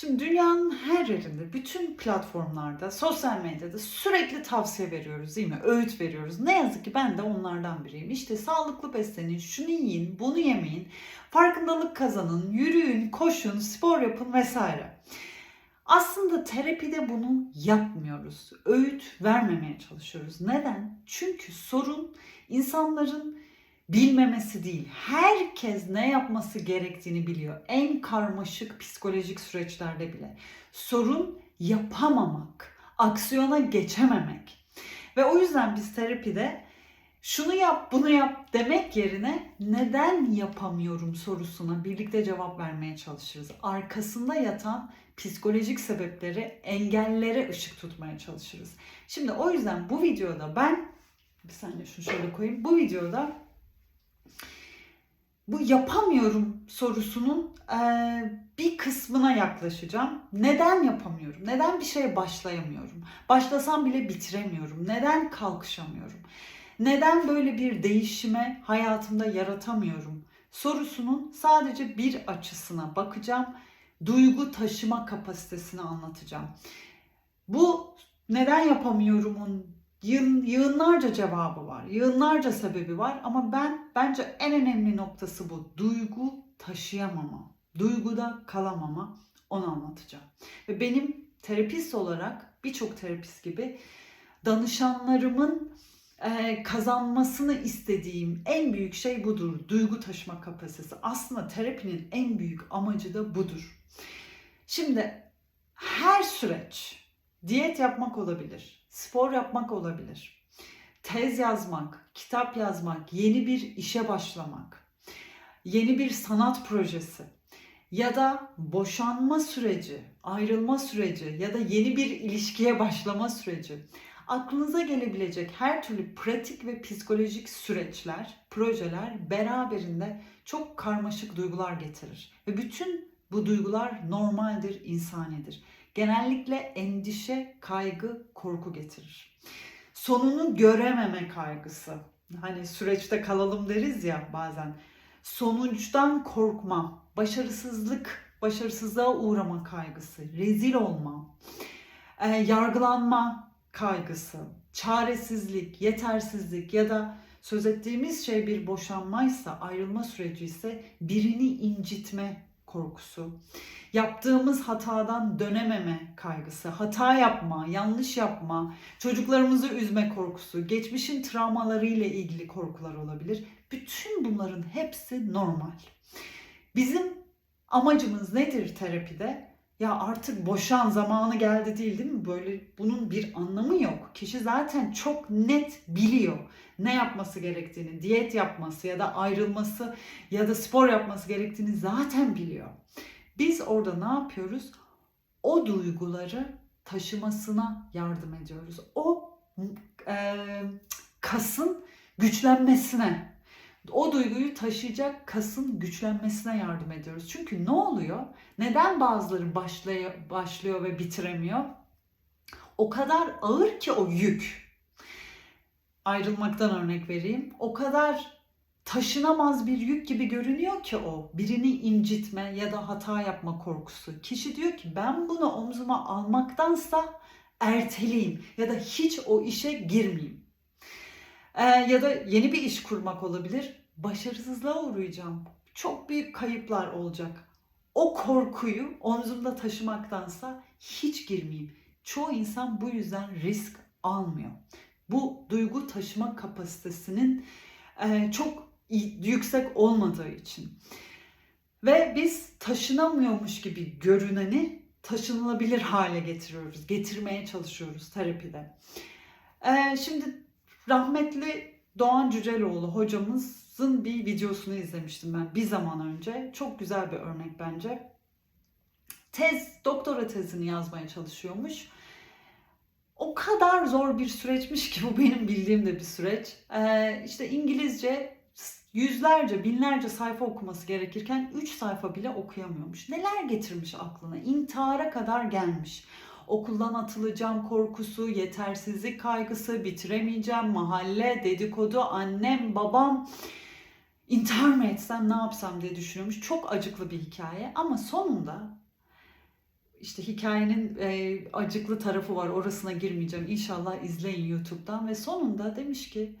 Şimdi dünyanın her yerinde, bütün platformlarda, sosyal medyada sürekli tavsiye veriyoruz değil mi? Öğüt veriyoruz. Ne yazık ki ben de onlardan biriyim. İşte sağlıklı beslenin, şunu yiyin, bunu yemeyin, farkındalık kazanın, yürüyün, koşun, spor yapın vesaire. Aslında terapide bunu yapmıyoruz. Öğüt vermemeye çalışıyoruz. Neden? Çünkü sorun insanların bilmemesi değil. Herkes ne yapması gerektiğini biliyor. En karmaşık psikolojik süreçlerde bile. Sorun yapamamak, aksiyona geçememek. Ve o yüzden biz terapide şunu yap, bunu yap demek yerine neden yapamıyorum sorusuna birlikte cevap vermeye çalışırız. Arkasında yatan psikolojik sebepleri, engellere ışık tutmaya çalışırız. Şimdi o yüzden bu videoda ben bir saniye şunu şöyle koyayım. Bu videoda bu yapamıyorum sorusunun eee, bir kısmına yaklaşacağım. Neden yapamıyorum? Neden bir şeye başlayamıyorum? Başlasam bile bitiremiyorum. Neden kalkışamıyorum? Neden böyle bir değişime hayatımda yaratamıyorum? Sorusunun sadece bir açısına bakacağım. Duygu taşıma kapasitesini anlatacağım. Bu neden yapamıyorumun yığın, yığınlarca cevabı var. Yığınlarca sebebi var ama ben bence en önemli noktası bu. Duygu taşıyamama. Duyguda kalamama. Onu anlatacağım. Ve benim terapist olarak birçok terapist gibi danışanlarımın e, kazanmasını istediğim en büyük şey budur. Duygu taşıma kapasitesi. Aslında terapinin en büyük amacı da budur. Şimdi her süreç diyet yapmak olabilir, spor yapmak olabilir, tez yazmak, kitap yazmak, yeni bir işe başlamak, yeni bir sanat projesi ya da boşanma süreci, ayrılma süreci ya da yeni bir ilişkiye başlama süreci aklınıza gelebilecek her türlü pratik ve psikolojik süreçler, projeler beraberinde çok karmaşık duygular getirir. Ve bütün bu duygular normaldir, insanidir. Genellikle endişe, kaygı, korku getirir. Sonunu görememe kaygısı. Hani süreçte kalalım deriz ya bazen. Sonuçtan korkma, başarısızlık, başarısızlığa uğrama kaygısı, rezil olma, e, yargılanma, kaygısı, çaresizlik, yetersizlik ya da söz ettiğimiz şey bir boşanmaysa, ayrılma süreci ise birini incitme korkusu, yaptığımız hatadan dönememe kaygısı, hata yapma, yanlış yapma, çocuklarımızı üzme korkusu, geçmişin travmaları ile ilgili korkular olabilir. Bütün bunların hepsi normal. Bizim amacımız nedir terapide? Ya artık boşan zamanı geldi değil değil mi? Böyle bunun bir anlamı yok. Kişi zaten çok net biliyor ne yapması gerektiğini, diyet yapması ya da ayrılması ya da spor yapması gerektiğini zaten biliyor. Biz orada ne yapıyoruz? O duyguları taşımasına yardım ediyoruz. O e, kasın güçlenmesine, o duyguyu taşıyacak kasın güçlenmesine yardım ediyoruz. Çünkü ne oluyor? Neden bazıları başlay- başlıyor ve bitiremiyor? O kadar ağır ki o yük. Ayrılmaktan örnek vereyim. O kadar taşınamaz bir yük gibi görünüyor ki o. Birini incitme ya da hata yapma korkusu. Kişi diyor ki ben bunu omzuma almaktansa erteleyeyim ya da hiç o işe girmeyeyim. Ee, ya da yeni bir iş kurmak olabilir. Başarısızlığa uğrayacağım. Çok büyük kayıplar olacak. O korkuyu omzumda taşımaktansa hiç girmeyeyim. Çoğu insan bu yüzden risk almıyor. Bu duygu taşıma kapasitesinin e, çok yüksek olmadığı için. Ve biz taşınamıyormuş gibi görüneni taşınılabilir hale getiriyoruz. Getirmeye çalışıyoruz terapide. Ee, şimdi rahmetli Doğan Cüceloğlu hocamızın bir videosunu izlemiştim ben bir zaman önce. Çok güzel bir örnek bence. Tez, doktora tezini yazmaya çalışıyormuş. O kadar zor bir süreçmiş ki bu benim bildiğim de bir süreç. Ee, işte İngilizce yüzlerce, binlerce sayfa okuması gerekirken 3 sayfa bile okuyamıyormuş. Neler getirmiş aklına? İntihara kadar gelmiş. Okuldan atılacağım korkusu, yetersizlik kaygısı, bitiremeyeceğim, mahalle, dedikodu, annem, babam. İntihar mı etsem ne yapsam diye düşünüyormuş. Çok acıklı bir hikaye ama sonunda işte hikayenin e, acıklı tarafı var. Orasına girmeyeceğim. İnşallah izleyin YouTube'dan ve sonunda demiş ki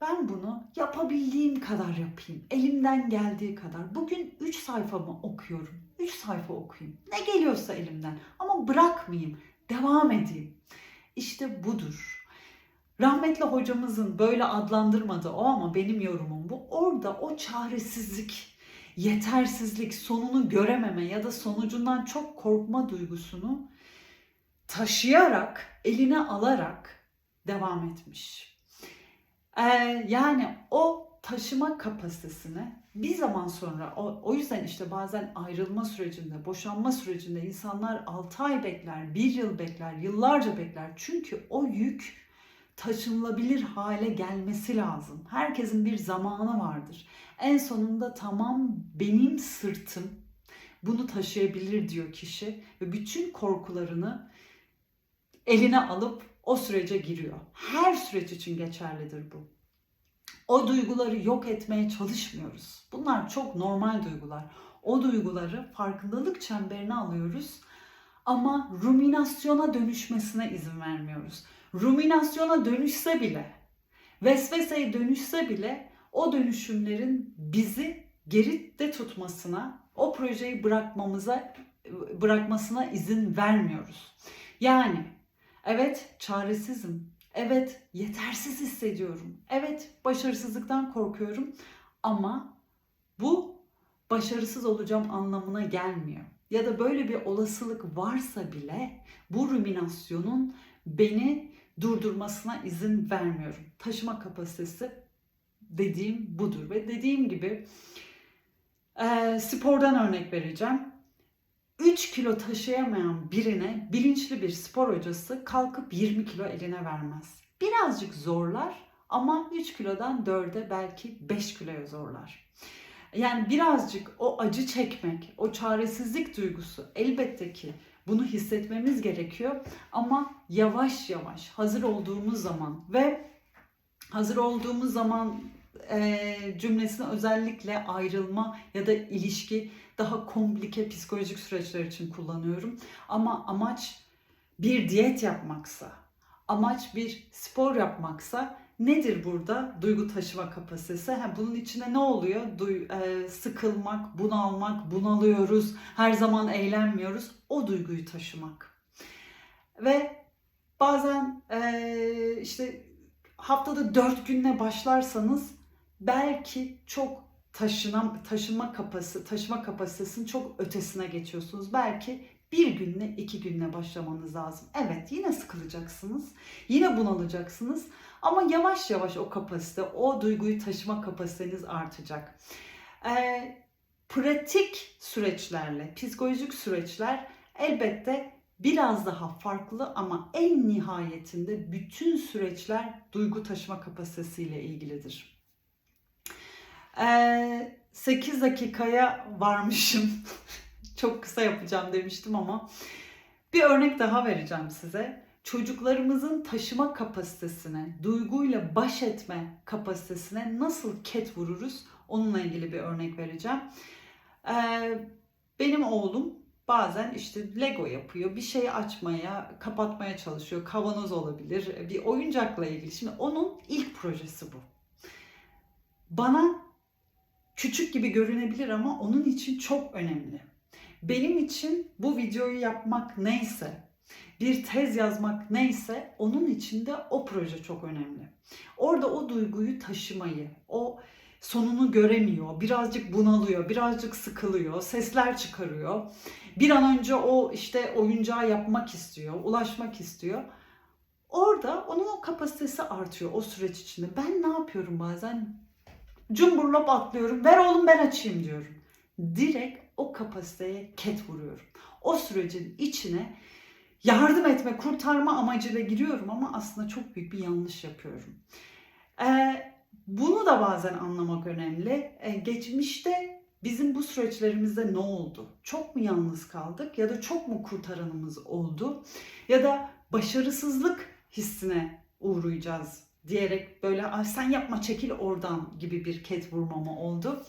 ben bunu yapabildiğim kadar yapayım. Elimden geldiği kadar. Bugün 3 sayfamı okuyorum. 3 sayfa okuyayım. Ne geliyorsa elimden. Ama bırakmayayım. Devam edeyim. İşte budur. Rahmetli hocamızın böyle adlandırmadığı o ama benim yorumum bu. Orada o çaresizlik, yetersizlik, sonunu görememe ya da sonucundan çok korkma duygusunu taşıyarak, eline alarak devam etmiş. Ee, yani o taşıma kapasitesini bir zaman sonra o, o yüzden işte bazen ayrılma sürecinde, boşanma sürecinde insanlar 6 ay bekler, 1 yıl bekler, yıllarca bekler. Çünkü o yük taşınılabilir hale gelmesi lazım. Herkesin bir zamanı vardır. En sonunda tamam benim sırtım bunu taşıyabilir diyor kişi ve bütün korkularını eline alıp o sürece giriyor. Her süreç için geçerlidir bu. O duyguları yok etmeye çalışmıyoruz. Bunlar çok normal duygular. O duyguları farkındalık çemberine alıyoruz ama ruminasyona dönüşmesine izin vermiyoruz. Ruminasyona dönüşse bile, vesveseye dönüşse bile o dönüşümlerin bizi geride tutmasına, o projeyi bırakmamıza bırakmasına izin vermiyoruz. Yani evet çaresizim. Evet yetersiz hissediyorum. Evet başarısızlıktan korkuyorum ama bu başarısız olacağım anlamına gelmiyor. Ya da böyle bir olasılık varsa bile bu ruminasyonun beni durdurmasına izin vermiyorum. Taşıma kapasitesi dediğim budur ve dediğim gibi e, spordan örnek vereceğim. 3 kilo taşıyamayan birine bilinçli bir spor hocası kalkıp 20 kilo eline vermez. Birazcık zorlar ama 3 kilodan 4'e belki 5 kiloya zorlar. Yani birazcık o acı çekmek, o çaresizlik duygusu elbette ki bunu hissetmemiz gerekiyor ama yavaş yavaş hazır olduğumuz zaman ve hazır olduğumuz zaman e, cümlesini özellikle ayrılma ya da ilişki daha komplike psikolojik süreçler için kullanıyorum. Ama amaç bir diyet yapmaksa, amaç bir spor yapmaksa nedir burada duygu taşıma kapasitesi? Ha, bunun içine ne oluyor? Duy, e, sıkılmak, bunalmak, bunalıyoruz, her zaman eğlenmiyoruz. O duyguyu taşımak. Ve bazen e, işte haftada dört günle başlarsanız belki çok taşınan taşıma kapasite taşıma kapasitesinin çok ötesine geçiyorsunuz. Belki bir günle iki günle başlamanız lazım. Evet yine sıkılacaksınız. Yine bunalacaksınız. Ama yavaş yavaş o kapasite, o duyguyu taşıma kapasiteniz artacak. Ee, pratik süreçlerle, psikolojik süreçler elbette biraz daha farklı ama en nihayetinde bütün süreçler duygu taşıma kapasitesiyle ilgilidir. Ee, 8 dakikaya varmışım. Çok kısa yapacağım demiştim ama bir örnek daha vereceğim size. Çocuklarımızın taşıma kapasitesine, duyguyla baş etme kapasitesine nasıl ket vururuz? Onunla ilgili bir örnek vereceğim. Ee, benim oğlum bazen işte Lego yapıyor, bir şeyi açmaya, kapatmaya çalışıyor. Kavanoz olabilir, bir oyuncakla ilgili. Şimdi onun ilk projesi bu. Bana küçük gibi görünebilir ama onun için çok önemli. Benim için bu videoyu yapmak neyse, bir tez yazmak neyse onun için de o proje çok önemli. Orada o duyguyu taşımayı, o sonunu göremiyor, birazcık bunalıyor, birazcık sıkılıyor, sesler çıkarıyor. Bir an önce o işte oyuncağı yapmak istiyor, ulaşmak istiyor. Orada onun o kapasitesi artıyor o süreç içinde. Ben ne yapıyorum bazen? Cumburlop atlıyorum. Ver oğlum ben açayım diyorum. Direkt o kapasiteye ket vuruyorum. O sürecin içine yardım etme, kurtarma amacıyla giriyorum ama aslında çok büyük bir yanlış yapıyorum. Ee, bunu da bazen anlamak önemli. Ee, geçmişte bizim bu süreçlerimizde ne oldu? Çok mu yalnız kaldık ya da çok mu kurtaranımız oldu? Ya da başarısızlık hissine uğrayacağız diyerek böyle sen yapma çekil oradan gibi bir ket vurmama oldu.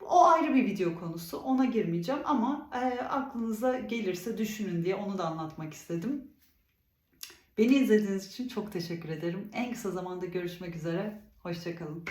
O ayrı bir video konusu. Ona girmeyeceğim ama e, aklınıza gelirse düşünün diye onu da anlatmak istedim. Beni izlediğiniz için çok teşekkür ederim. En kısa zamanda görüşmek üzere. Hoşçakalın.